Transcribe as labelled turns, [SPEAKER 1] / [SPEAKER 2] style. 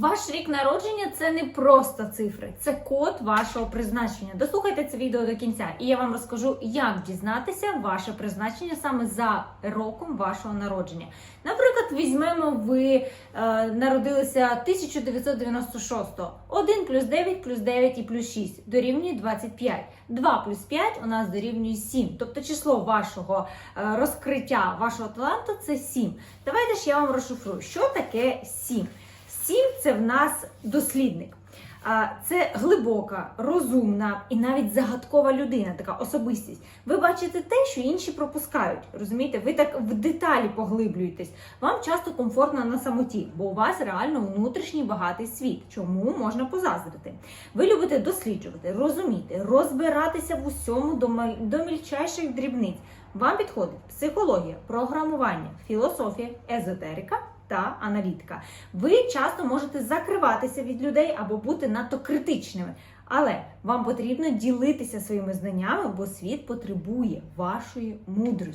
[SPEAKER 1] Ваш рік народження це не просто цифри, це код вашого призначення. Дослухайте це відео до кінця, і я вам розкажу, як дізнатися ваше призначення саме за роком вашого народження. Наприклад, візьмемо, ви е, народилися 1996-го. 1 плюс 9 плюс 9 і плюс 6 дорівнює 25. 2 плюс 5 у нас дорівнює 7. Тобто число вашого е, розкриття, вашого таланту це 7. Давайте ж я вам розшифрую, що таке 7. 7 це в нас дослідник. Це глибока, розумна і навіть загадкова людина, така особистість. Ви бачите те, що інші пропускають. Розумієте, ви так в деталі поглиблюєтесь. Вам часто комфортно на самоті, бо у вас реально внутрішній багатий світ. Чому можна позаздрити? Ви любите досліджувати, розуміти, розбиратися в усьому до мільчайших дрібниць. Вам підходить психологія, програмування, філософія, езотерика та аналітика. Ви часто можете закриватися від людей або бути надто критичними. Але вам потрібно ділитися своїми знаннями, бо світ потребує вашої мудрості.